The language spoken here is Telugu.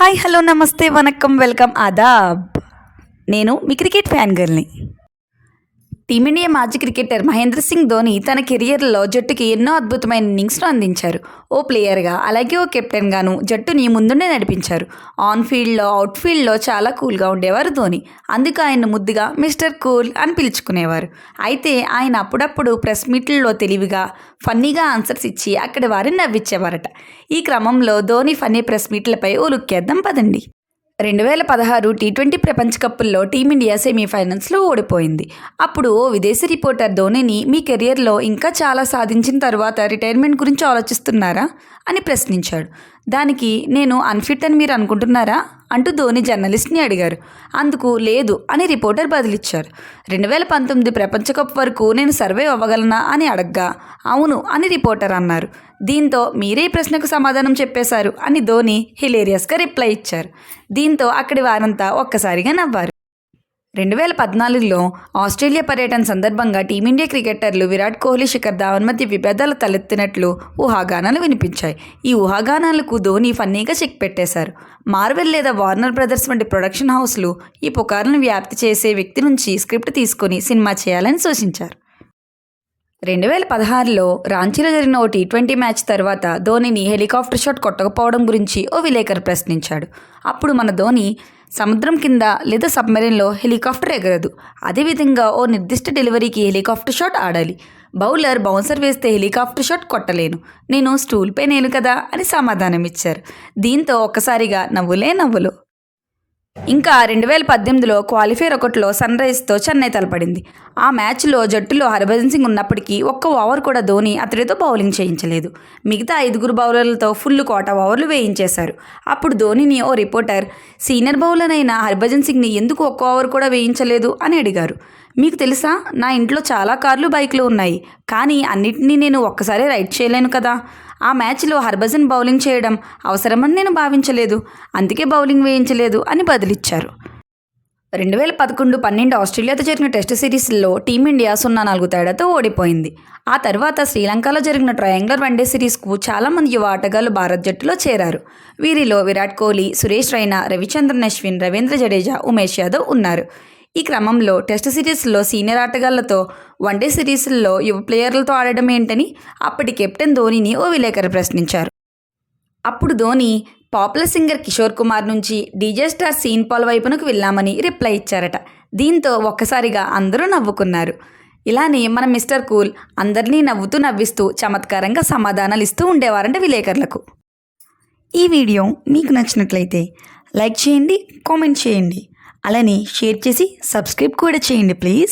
హాయ్ హలో నమస్తే వనకం వెల్కమ్ ఆదాబ్. నేను మీ క్రికెట్ ఫ్యాన్ గర్ల్ని. టీమిండియా మాజీ క్రికెటర్ మహేంద్ర సింగ్ ధోని తన కెరియర్లో జట్టుకి ఎన్నో అద్భుతమైన ఇన్నింగ్స్ను అందించారు. ఓ ప్లేయర్గా అలాగే ఓ కెప్టెన్గాను జట్టుని ముందుండే నడిపించారు. ఆన్ ఫీల్డ్లో అవుట్ ఫీల్డ్లో చాలా కూల్గా ఉండేవారు ధోని. అందుకు ఆయన ముద్దుగా మిస్టర్ కూల్ అని పిలుచుకునేవారు. అయితే ఆయన అప్పుడప్పుడు ప్రెస్ మీట్లలో తెలివిగా ఫన్నీగా ఆన్సర్స్ ఇచ్చి అక్కడి వారిని నవ్వించేవారట ఈ క్రమంలో ధోని ఫన్నీ ప్రెస్ మీట్లపై ఓ లుక్కేద్దాం పదండి. రెండు వేల పదహారు టీ ట్వంటీ ప్రపంచ కప్పుల్లో టీమిండియా సెమీఫైనల్స్లో ఓడిపోయింది. అప్పుడు ఓ విదేశీ రిపోర్టర్ ధోనిని మీ కెరియర్లో ఇంకా చాలా సాధించిన తర్వాత రిటైర్మెంట్ గురించి ఆలోచిస్తున్నారా? అని ప్రశ్నించాడు. దానికి నేను అన్ఫిట్ అని మీరు అనుకుంటున్నారా? అంటూ ధోని జర్నలిస్ట్ని అడిగారు. అందుకు లేదు అని రిపోర్టర్ బదిలిచ్చారు. రెండు వేల పంతొమ్మిది ప్రపంచ కప్ వరకు నేను సర్వే అవ్వగలనా అని అడగ్గా. అవును అని రిపోర్టర్ అన్నారు. దీంతో మీరే ఈ ప్రశ్నకు సమాధానం చెప్పేశారు అని ధోని హిలేరియస్గా రిప్లై ఇచ్చారు. దీంతో అక్కడి వారంతా ఒక్కసారిగా నవ్వారు. రెండు వేల పద్నాలుగులో ఆస్ట్రేలియా పర్యటన సందర్భంగా టీమిండియా క్రికెటర్లు విరాట్ కోహ్లీ శిఖర్ ధావన్ మధ్య విభేదాలు తలెత్తినట్లు ఊహాగానాలు వినిపించాయి. ఈ ఊహాగానాలకు ధోని ఫన్నీగా చెక్ పెట్టేశారు. మార్వెల్ లేదా వార్నర్ బ్రదర్స్ వంటి ప్రొడక్షన్ హౌస్లు ఈ పుకార్లను వ్యాప్తి చేసే వ్యక్తి నుంచి స్క్రిప్ట్ తీసుకొని సినిమా చేయాలని సూచించారు. రెండు వేల పదహారులో రాంచీలో జరిగిన ఓ టీ ట్వంటీ మ్యాచ్ తర్వాత ధోనిని హెలికాప్టర్ షాట్ కొట్టకపోవడం గురించి ఓ విలేకరు ప్రశ్నించాడు. అప్పుడు మన ధోని సముద్రం కింద లేదా సబ్మెరీన్లో హెలికాప్టర్ ఎగరదు. అదేవిధంగా ఓ నిర్దిష్ట డెలివరీకి హెలికాప్టర్ షాట్ ఆడాలి. బౌలర్ బౌన్సర్ వేస్తే హెలికాప్టర్ షాట్ కొట్టలేను. నేను స్టూల్పై నేను కదా అని సమాధానం ఇచ్చారు దీంతో ఒక్కసారిగా నవ్వులే నవ్వులు. ఇంకా రెండు వేల పద్దెనిమిదిలో క్వాలిఫైర్ ఒకటిలో సన్ రైజ్తో చెన్నై తలపడింది. ఆ మ్యాచ్లో జట్టులో హర్భజన్ సింగ్ ఉన్నప్పటికీ ఒక్క ఓవర్ కూడా ధోని అతడితో బౌలింగ్ చేయించలేదు. మిగతా ఐదుగురు బౌలర్లతో ఫుల్ కోట ఓవర్లు వేయించేశారు. అప్పుడు ధోనిని ఓ రిపోర్టర్ సీనియర్ బౌలర్ అయిన హర్భజన్ సింగ్ని ఎందుకు ఒక్క ఓవర్ కూడా వేయించలేదు? అని అడిగారు. మీకు తెలుసా? నా ఇంట్లో చాలా కార్లు బైక్లు ఉన్నాయి. కానీ అన్నిటినీ నేను ఒక్కసారి రైడ్ చేయలేను కదా. ఆ మ్యాచ్లో హర్భజన్ బౌలింగ్ చేయడం అవసరమని నేను భావించలేదు. అందుకే బౌలింగ్ వేయించలేదు అని బదిలిచ్చారు. రెండు వేల పదకొండు పన్నెండు ఆస్ట్రేలియాతో జరిగిన టెస్ట్ సిరీస్లో టీమిండియా సున్నా నాలుగు తేడాతో ఓడిపోయింది. ఆ తర్వాత శ్రీలంకలో జరిగిన ట్రయాంగులర్ వన్డే సిరీస్కు చాలామంది యువ ఆటగాళ్ళు భారత్ జట్టులో చేరారు. వీరిలో విరాట్ కోహ్లీ సురేష్ రైనా రవిచంద్రన్ అశ్విన్ రవీంద్ర జడేజా ఉమేష్ యాదవ్ ఉన్నారు. ఈ క్రమంలో టెస్ట్ సిరీస్లో సీనియర్ ఆటగాళ్ళతో వన్డే సిరీస్ల్లో యువ ప్లేయర్లతో ఆడడం ఏంటని అప్పటి కెప్టెన్ ధోనిని ఓ విలేకరు ప్రశ్నించారు. అప్పుడు ధోని పాపులర్ సింగర్ కిషోర్ కుమార్ నుంచి డీజే స్టార్ సీన్ పాల్ వైపునకు వెళ్ళామని రిప్లై ఇచ్చారట. దీంతో ఒక్కసారిగా అందరూ నవ్వుకున్నారు. ఇలానే మన మిస్టర్ కూల్ అందరినీ నవ్వుతూ నవ్విస్తూ చమత్కారంగా సమాధానాలు ఇస్తూ ఉండేవారంట విలేకరులకు. ఈ వీడియో మీకు నచ్చినట్లయితే లైక్ చేయండి కామెంట్ చేయండి. అలానే షేర్ చేసి సబ్స్క్రైబ్ కూడా చేయండి ప్లీజ్.